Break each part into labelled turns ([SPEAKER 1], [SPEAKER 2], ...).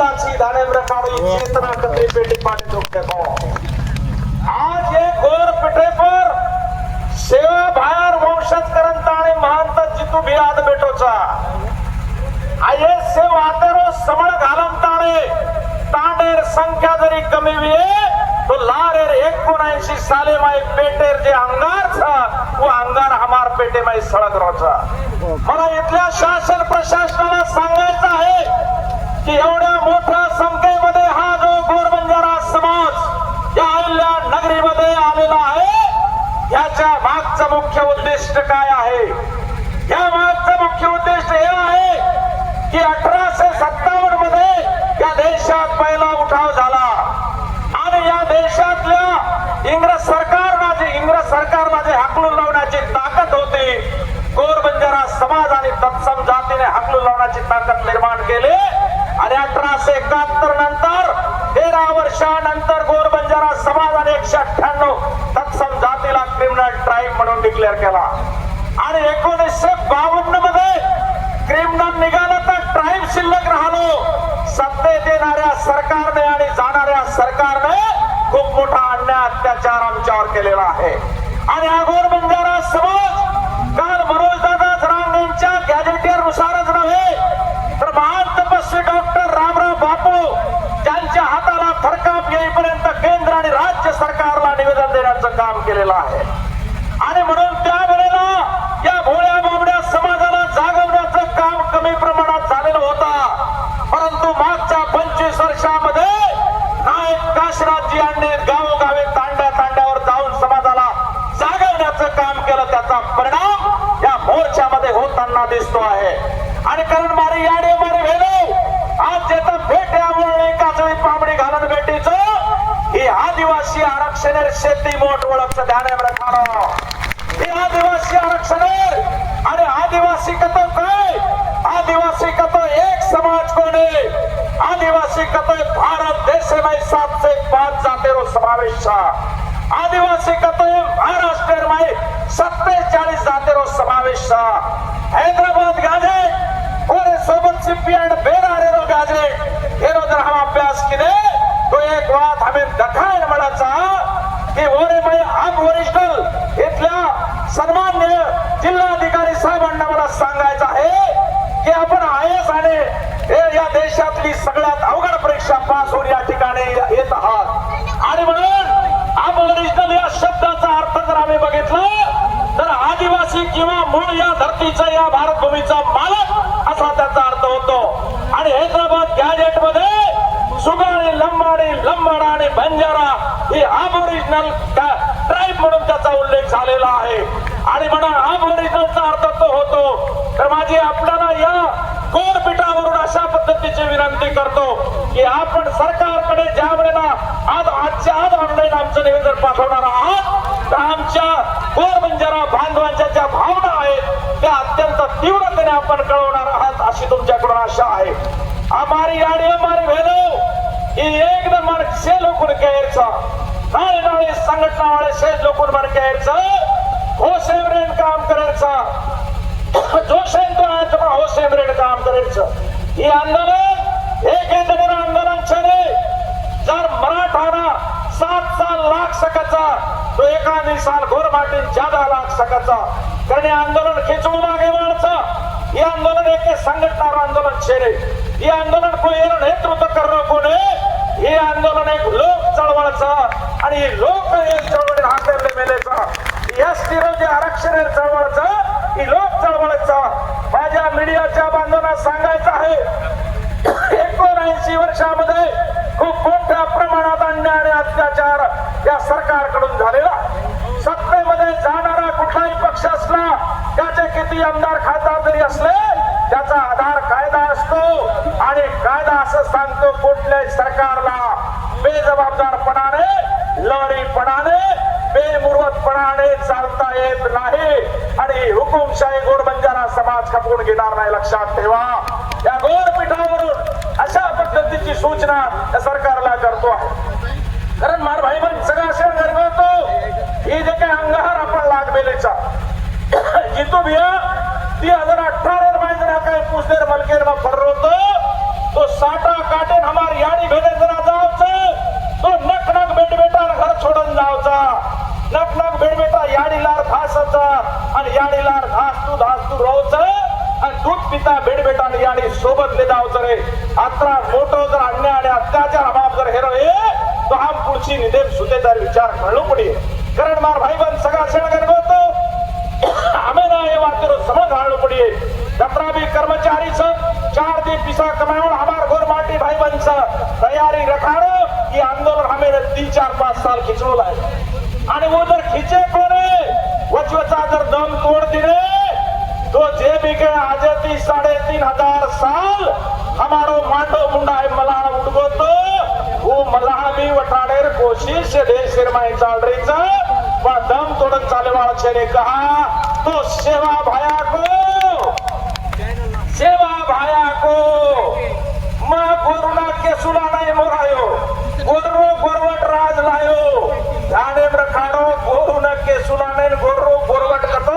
[SPEAKER 1] ज्यादाची धाने प्रकारे चेतना कतरी पेटी पाणी दुखते को आज ये गोर पिठे पर सेवा बाहेर वंशज करंत आणि महांत जितू भियाद बेटोचा. आये से वातेरो समळ घालमताणे तांडेर संख्या जरी कमी विये तो लारेर एकोणऐंशी साले माय पेटेर जे अंगार था वो अंगार हमार पेटे माय सळग रोचा मला इथल्या शासन प्रशासनाला सांगायचं आहे की एवढ्या मोठ्या संख्येमध्ये हा जो गोरबंजारा समाज या अहिल्या नगरीमध्ये आलेला आहे याच्या मागचं मुख्य उद्दिष्ट काय आहे? या मागचं मुख्य उद्दिष्ट हे आहे की अठराशे सत्तावन्नमध्ये या देशात पहिला उठाव झाला. आणि या देशातल्या इंग्रज सरकारला जे इंग्रज सरकारला जे हाकलून लावण्याची ताकद होती. गोरबंजारा समाज आणि तत्सम जातीने हाकलून लावण्याची ताकद निर्माण केली. आणि अठराशे एकाहत्तर नंतर तेरा वर्षानंतर गोरबंजारा समाज आणि एकशे अठ्ठ्याण्णव तत्सम जातीला क्रिमिनल ट्राईब म्हणून डिक्लेअर केला. आणि एकोणीसशे बावन्नमध्ये क्रिमिनल निघालं तर ट्राईब शिल्लक राहिलो. सत्तेत येणाऱ्या सरकारने आणि जाणाऱ्या सरकारने खूप मोठा अन्याय अत्याचार आमच्यावर केलेला आहे. आणि अगो निवेदन काम केलेलं आहे. आणि म्हणून त्यावेळेला या भोळ्या बाबड्या समाजाला जागवण्याचं काम कमी प्रमाणात झालेलं होता. परंतु मागच्या पंचवीस वर्षामध्ये नायक काशराजी यांनी गावोगावी तांड्या तांड्यावर जाऊन समाजाला जागवण्याचं काम केलं. त्याचा परिणाम या मोर्चामध्ये होताना दिसतो आहे आणि कारण मारी याडे मारी भेलो आज जेथं भेट्यामुळे एकाच वेळी पामडी घालून भेटीचं ही आदिवासी आरक्षण शेती मोठ ओळखचं ध्यान राखा हे आदिवासी आरक्षण आहे. आणि आदिवासी कतो आदिवासी कतो एक समाज कोणे आदिवासी कतो भारत देश में सात से जाते रो समावेश छा. आदिवासी कतो महाराष्ट्र में सत्तेचाळीस जातेरो समावेश छा. हैदराबाद गाजे और सोबत सिप्पी एंड बेरारेरो गाजे येरो दरहम अभ्यास किने एक बात हमें दखाए दखायन म्हणाचा की ओरे मै आप वरिष्ठ इथल्या सन्मान्य जिल्हाधिकारी साहेबांना मला सांगायचं आहे की आपण आय एस आणि हे या देशातली सगळ्यात अवघड परीक्षा पास होऊन या ठिकाणी येत आहात. आणि म्हणून अब ओरिजिनल या शब्दाचा अर्थ जर आम्ही बघितलं तर आदिवासी किंवा मूळ या धरतीचा या भारतभूमीचा मालक असा त्याचा अर्थ होतो. आणि हैदराबाद गॅजेटमध्ये सुगाणी लंबाडी लंबाडा आणि बंजारा ही अबोरिजिनल ट्राईब म्हणून त्याचा उल्लेख झालेला आहे. आणि म्हणून अबोरिजिनलचा अर्थ तो होतो. तर माझी आपल्याला या कोरपीठावरून अशा पद्धतीची विनंती करतो की आपण सरकारकडे ज्या वेळेला आज आजच्या आज ऑनलाईन आमचं निवेदन पाठवणार आहात तर आमच्या कोर बंजारा बांधवांच्या ज्या भावना आहेत त्या अत्यंत तीव्रतेने आपण कळवणार आहात अशी तुमच्याकडून आशा आहे. हमारी गाडी हमारी भेदो! ये एकदम मन से लोगों के ऐसा नाळे नाळे संघटना वाले से लोगों मन के हो सेवरेन काम करायचा जो तो आहे तो हो सेवरेन काम करायचं हे आंदोलन एक म्हणून आंदोलन छे जर मराठाना सात साल लाख सकाचा तो एका साल गोरमाटीन ज्यादा लाख सकाचा कारण हे आंदोलन खिचवून मागे माणसं ये आंदोलन एक संघटना आंदोलन छेरे हे आंदोलन कोणी नेतृत्व करणं कोणी हे आंदोलन एक लोक चळवळचं आणि हे लोक एक चळवळी हातरले मेलेचा. या जे आरक्षण चळवळच ही लोक चळवळचं. माझ्या मीडियाच्या बांधवांना सांगायचं आहे एकोणऐंशी वर्षामध्ये खूप मोठ्या प्रमाणात अन्याय आणि अत्याचार या सरकारकडून झालेला. सत्तेमध्ये जाणारा कुठलाही पक्ष असला त्याचे किती आमदार खासदार जरी असले त्याचा आधार कायदा असतो. आणि कायदा असं सांगतो कुठल्याही सरकार सांगता येत नाही. आणि हुकुमशाही गोर बंजारा समाज खपवून घेणार नाही लक्षात ठेवा. या गोरपीठावरून अशा पद्धतीची सूचना या सरकारला करतो आहे. कारण मार भाई बन सगळा शेअर गरगवतो ही जे काही अंगार आपण लागबेलेचा जितो भिया ती हजार अठरा काय पुसदेर मलकेर मग फरवतो तो साठा काटेन हमार याडी भेद घासाचा आणि याडीला घास तू घास तू रोच आणि दूध पिता बेडबेटाने याडी सोबत ले रे अत्रा मोठं जर अन्य आणि अत्याचार अभाव जर हेरो हे तो हा पुढची निदेप सुतेदार विचार करणं पडे कारण मार भाई बन सगळा सण गणवतो आम्ही ना हे वाक्य समज घालणं पडे जत्रा बी कर्मचारी चार दिन पिसा कमावण हमार घोर माटी भाई बन तयारी रखाणं की आंदोलन हमें तीन चार पाच साल खिचवलं आहे. आणि वो जर खिचे कोण वचवचा जर दम तोड दिले तो जे भी के आजे ती साडे तीन हजार साल हमारो मांडो मुंडा है मलाह उठगो तो वो हो मलाह भी वटाडेर कोशिश देश निर्माण चाल रही दम तोडत चाले वाला छेने कहा तो सेवा भाया को सेवा भाया को मैं कोरोना के सुला नहीं मोरायो गोदरो गोरवट राज लायो ध्याने में रखाडो कोरोना के सुला नहीं गोरो गोरवट कतो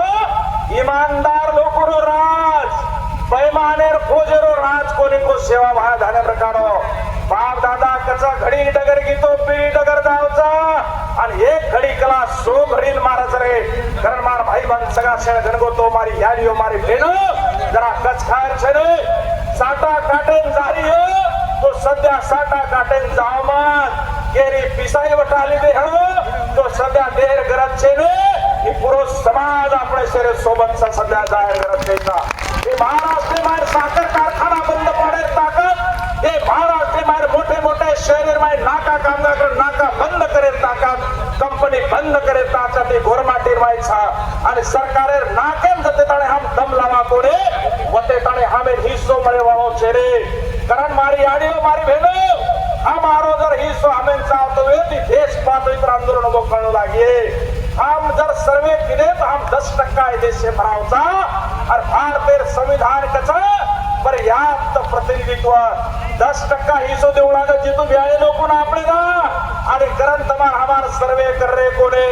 [SPEAKER 1] ईमानदार लोकोरो राज पैमानेर खोजेरो राज कोणी को सेवा भाया ध्याने प्रकारो? बाप दादा कचा घडी डगर गीतो पिढी डगर जावचा. आणि एक घडी कला सो घडील मारच रे. कारण मार भाई बन सगळा शेण गणगो तो मारी याडियो मारी बेनो जरा कच खायर छे रे साटा काटेन जारी हो. तो सध्या साटा काटेन जावमान. केरी पिसाई वटाली दे हळो तो सध्या देर गरज छे रे ही पुरुष समाज आपल्या शेरे सोबतचा सध्या जाहीर करत द्यायचा हे महाराष्ट्र बाहेर साखर कारखाना बंद पाडेल ताकद? हे महाराष्ट्र बाहेर मोठे मोठे शहर बाहेर नाका कामगार नाका बंद करेल ताकद? कंपनी बंद करेल ताकद हे गोरमाटीर व्हायचा आणि सरकारे नाकेम जते ताणे हम दम लावा कोणे? वते ताणे हमें हिस्सो मळे वाहो छेरे कारण मारी आडियो मारी भेनो. हमारो जर हिस्सो हमें चाहतो है ती देश पातळीवर आंदोलन उभं करणं लागेल सर्वे केले तो हम दस टक्का देश से भरावचा और भारतीय संविधान कच पर्याप्त प्रतिनिधित्व. दस टक्का हिस्सो देवळाग जिथून व्याळे ना आपले ना आणि ग्रंथमा हमार सर्वे कर रे कोने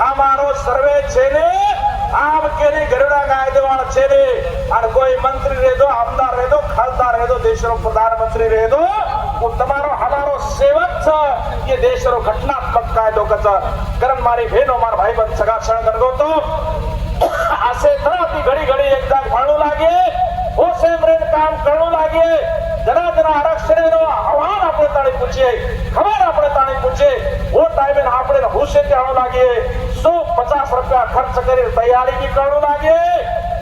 [SPEAKER 1] हमारो सर्वे छेने आम केने गरुड़ा गाय देवाण छेने. आणि कोई मंत्री रेदो दो आमदार रह दो खासदार रह दो प्रधानमंत्री रेदो. दो તમારો હમારો સેવક છે એ દેશરો ઘટનાત્મક કાયદો કચ ગરમ મારી બહેનો મારા ભાઈ બંધ સગા ક્ષણ કરતો તો આસે તરફથી ઘડી ઘડી એક દાગ ભણવું લાગે ઓસે પ્રેમ કામ કરવું લાગે જરા જરા આરક્ષણનો આહવાન આપણે તાણી પૂછીએ ખબર આપણે તાણી પૂછીએ ઓ ટાઈમે આપણે હુશે ત્યાં લાગે સો પચાસ રૂપિયા ખર્ચ કરી તૈયારી બી કરવું લાગે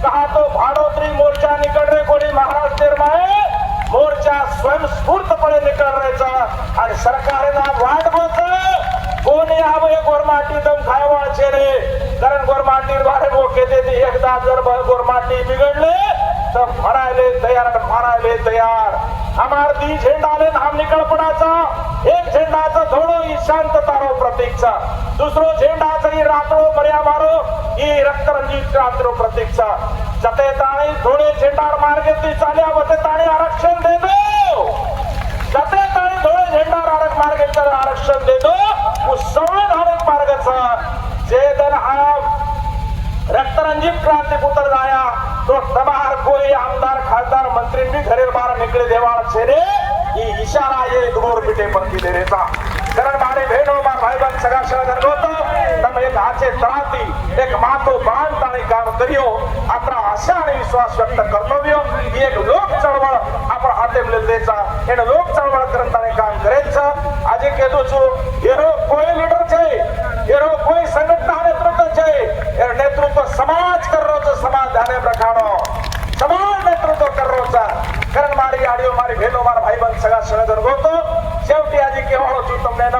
[SPEAKER 1] કહા તો ભાડોતરી મોરચા નીકળે કોની મહારાષ્ટ્રમાં मोर्चा स्वयंस्फूर्तपणे निकल राहायचा आणि सरकारला वाट बघत कोणी आवे गोरमाटी दम खायवा छे रे कारण गोरमाटी द्वारे मोके देते. एकदा जर गोरमाटी बिघडले तर फरायले तयार आणि तयार. हमार दी झेंडाले हम निकल पडाचा एक झेंडाचा थोडो ही शांततारो प्रतीकचा दुसरो झेंडाचा ही रात्रो पर्या मारो ही रक्तरंजित रात्रो प्रतीकचा जते ताणी थोडे झेंडार मार्गे ती चाल्या वते ताणी आरक्षण दे दो जते ताणी थोडे झेंडार आरक मार्गे तर आरक्षण दे दो वो संवैधानिक मार्गाचा जे दन हा रक्तरंजित क्रांति पुत्र लाया तो तबार कोई आमदार खासदार मंत्री भी घरे बाहर निकले देवाल छे रे ये इशारा ये दुगोर पिटे पर की दे रेता कारण मारे बहनो मार भाई बहन सगा सगा तो તમે એક હાથે તળાતી એક માતો બાણ તાણી કામ કર્યો આપણા આશા અને વિશ્વાસ વ્યક્ત કર્તવ્ય ही एक लोक चळवळ आपण हाते द्यायचा એને લોક ચળવળ કરન તાણી કામ કરે છે આજે કહેતો છું ભાઈ બંધ સગા સળગર ગોતો છેવટી આજે કહેવાનો છું તમને